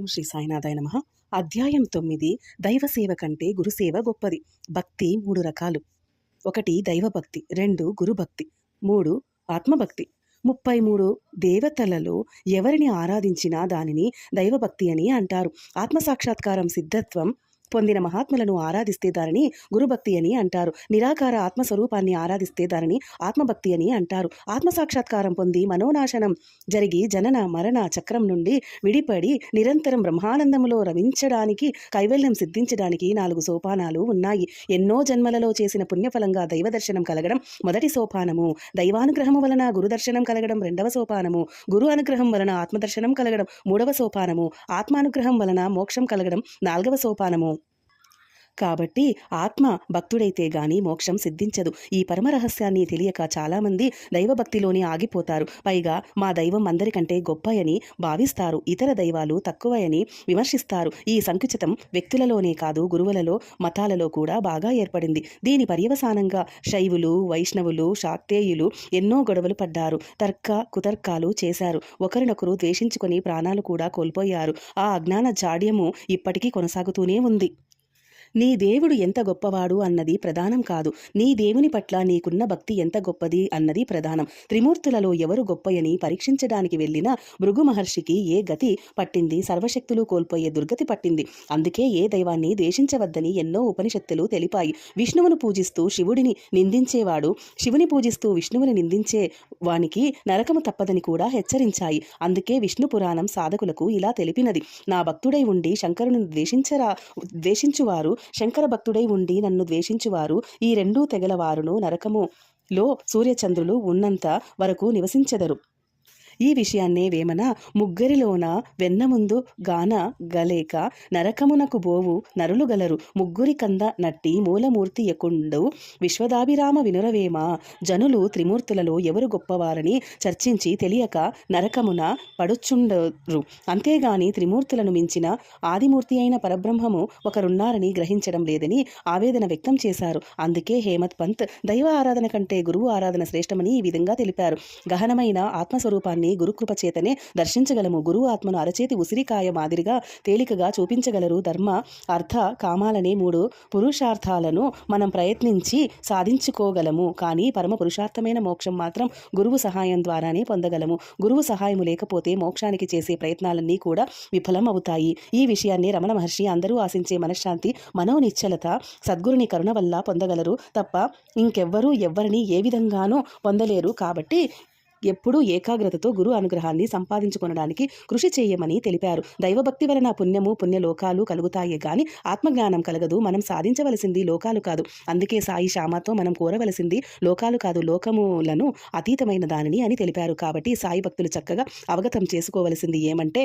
ఓం శ్రీ సాయినాథాయ నమ. అధ్యాయం తొమ్మిది దైవసేవ కంటే గురుసేవ గొప్పది. భక్తి మూడు రకాలు. ఒకటి దైవభక్తి రెండు గురుభక్తి మూడు ఆత్మభక్తి. ముప్పై మూడు దేవతలలో ఎవరిని ఆరాధించినా దానిని దైవభక్తి అని అంటారు. ఆత్మసాక్షాత్కారం సిద్ధత్వం పొందిన మహాత్ములను ఆరాధిస్తే దానిని గురుభక్తి అని అంటారు. నిరాకార ఆత్మస్వరూపాన్ని ఆరాధిస్తే దానిని ఆత్మభక్తి అని అంటారు. ఆత్మసాక్షాత్కారం పొంది మనోనాశనం జరిగి జనన మరణ చక్రం నుండి విడిపడి నిరంతరం బ్రహ్మానందములో రమించడానికి కైవల్యం సిద్ధించడానికి నాలుగు సోపానాలు ఉన్నాయి. ఎన్నో జన్మలలో చేసిన పుణ్యఫలంగా దైవ దర్శనం కలగడం మొదటి సోపానము. దైవానుగ్రహము వలన గురుదర్శనం కలగడం రెండవ సోపానము. గురు అనుగ్రహం వలన ఆత్మదర్శనం కలగడం మూడవ సోపానము. ఆత్మానుగ్రహం వలన మోక్షం కలగడం నాలుగవ సోపానము. కాబట్టి ఆత్మ భక్తుడైతే గాని మోక్షం సిద్ధించదు. ఈ పరమ రహస్యాన్ని తెలియక చాలామంది దైవభక్తిలోనే ఆగిపోతారు. పైగా మా దైవం అందరికంటే గొప్పయని భావిస్తారు. ఇతర దైవాలు తక్కువయని విమర్శిస్తారు. ఈ సంకుచితం వ్యక్తులలోనే కాదు గురువులలో మతాలలో కూడా బాగా ఏర్పడింది. దీని పర్యవసానంగా శైవులు వైష్ణవులు శాక్తేయులు ఎన్నో గొడవలు పడ్డారు. తర్క కుతర్కాలు చేశారు. ఒకరినొకరు ద్వేషించుకొని ప్రాణాలు కూడా కోల్పోయారు. ఆ అజ్ఞాన జాడ్యము ఇప్పటికీ కొనసాగుతూనే ఉంది. నీ దేవుడు ఎంత గొప్పవాడు అన్నది ప్రధానం కాదు. నీ దేవుని పట్ల నీకున్న భక్తి ఎంత గొప్పది అన్నది ప్రధానం. త్రిమూర్తులలో ఎవరు గొప్పయని పరీక్షించడానికి వెళ్ళిన భృగు మహర్షికి ఏ గతి పట్టింది? సర్వశక్తులు కోల్పోయే దుర్గతి పట్టింది. అందుకే ఏ దైవాన్ని ద్వేషించవద్దని ఎన్నో ఉపనిషత్తులు తెలిపాయి. విష్ణువును పూజిస్తూ శివుడిని నిందించేవాడు శివుని పూజిస్తూ విష్ణువుని నిందించే వానికి నరకము తప్పదని కూడా హెచ్చరించాయి. అందుకే విష్ణు పురాణం సాధకులకు ఇలా తెలిపినది. నా భక్తుడై ఉండి శంకరుని ద్వేషించరా ద్వేషించువారు శంకర భక్తుడై ఉండి నన్ను ద్వేషించువారు. ఈ రెండూ తెగలవారును నరకము. లో సూర్యచంద్రులు ఉన్నంత వరకు నివసించెదరు. ఈ విషయాన్నే వేమన ముగ్గురిలోన వెన్నముందు గాన గలేక నరకమునకు బోవు నరులు గలరు. ముగ్గురి కంద నట్టి మూలమూర్తి ఎకుండు విశ్వదాభిరామ వినురవేమ. జనులు త్రిమూర్తులలో ఎవరు గొప్పవారని చర్చించి తెలియక నరకమున పడుచుండరు. అంతేగాని త్రిమూర్తులను మించిన ఆదిమూర్తి అయిన పరబ్రహ్మము ఒకరున్నారని గ్రహించడం లేదని ఆవేదన వ్యక్తం చేశారు. అందుకే హేమత్ పంత్ దైవ ఆరాధన కంటే గురువు ఆరాధన శ్రేష్టమని ఈ విధంగా తెలిపారు. గహనమైన ఆత్మస్వరూపాన్ని గురుకృప చేతనే దర్శించగలము. గురువు ఆత్మను అరచేతి ఉసిరికాయ మాదిరిగా తేలికగా చూపించగలరు. ధర్మ అర్థ కామాలనే మూడు పురుషార్థాలను మనం ప్రయత్నించి సాధించుకోగలము. కానీ పరమ పురుషార్థమైన మోక్షం మాత్రం గురువు సహాయం ద్వారానే పొందగలము. గురువు సహాయము లేకపోతే మోక్షానికి చేసే ప్రయత్నాలన్నీ కూడా విఫలం అవుతాయి ఈ విషయాన్ని రమణ మహర్షి అందరూ ఆశించే మనశ్శాంతి మనోనిశ్చలత సద్గురుని కరుణ వల్ల పొందగలరు తప్ప ఇంకెవ్వరూ ఎవ్వరిని ఏ విధంగానూ పొందలేరు. కాబట్టి ఎప్పుడూ ఏకాగ్రతతో గురు అనుగ్రహాన్ని సంపాదించుకొనడానికి కృషి చేయమని తెలిపారు. దైవభక్తి వలన పుణ్యము పుణ్యలోకాలు కలుగుతాయే గాని ఆత్మజ్ఞానం కలగదు మనం సాధించవలసింది లోకాలు కాదు. అందుకే సాయి శ్యామతో మనం కోరవలసింది లోకాలు కాదు లోకములను అతీతమైన దానిని అని తెలిపారు. కాబట్టి సాయి భక్తులు చక్కగా అవగతం చేసుకోవలసింది ఏమంటే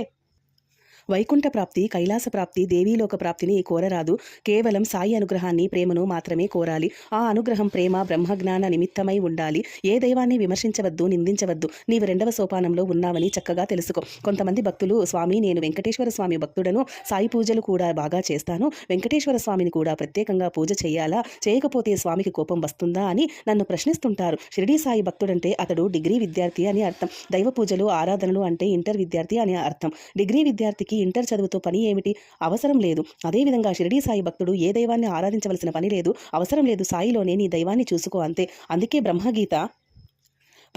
వైకుంఠ ప్రాప్తి కైలాస ప్రాప్తి దేవీలోక ప్రాప్తిని కోరరాదు. కేవలం సాయి అనుగ్రహాన్ని ప్రేమను మాత్రమే కోరాలి. ఆ అనుగ్రహం ప్రేమ బ్రహ్మజ్ఞాన నిమిత్తమై ఉండాలి. ఏ దైవాన్ని విమర్శించవద్దు నిందించవద్దు. నీవు రెండవ సోపానంలో ఉన్నావని చక్కగా తెలుసుకో. కొంతమంది భక్తులు స్వామి నేను వెంకటేశ్వర స్వామి భక్తుడను. సాయి పూజలు కూడా బాగా చేస్తాను. వెంకటేశ్వర స్వామిని కూడా ప్రత్యేకంగా పూజ చేయాలా? చేయకపోతే స్వామికి కోపం వస్తుందా? అని నన్ను ప్రశ్నిస్తుంటారు. షిరిడీ సాయి భక్తుడంటే అతడు డిగ్రీ విద్యార్థి అని అర్థం. దైవ పూజలు ఆరాధనలు అంటే ఇంటర్ విద్యార్థి అని అర్థం. డిగ్రీ విద్యార్థికి ఇంటర్ చదువుతో పని ఏమిటి? అవసరం లేదు. అదేవిధంగా షిరిడీ సాయి భక్తుడు ఏ దైవాన్ని ఆరాధించవలసిన పని లేదు. అవసరం లేదు సాయిలోనే నీ దైవాన్ని చూసుకో అంతే. అందుకే బ్రహ్మగీత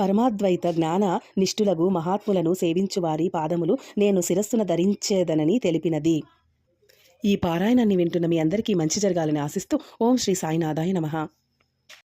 పరమాద్వైత జ్ఞాన నిష్ఠులగు మహాత్ములను సేవించువారి పాదములు నేను శిరస్సున ధరించేదనని తెలిపినది. ఈ పారాయణాన్ని వింటున్న మీ అందరికీ మంచి జరగాలని ఆశిస్తూ ఓం శ్రీ సాయినాథాయ నమః.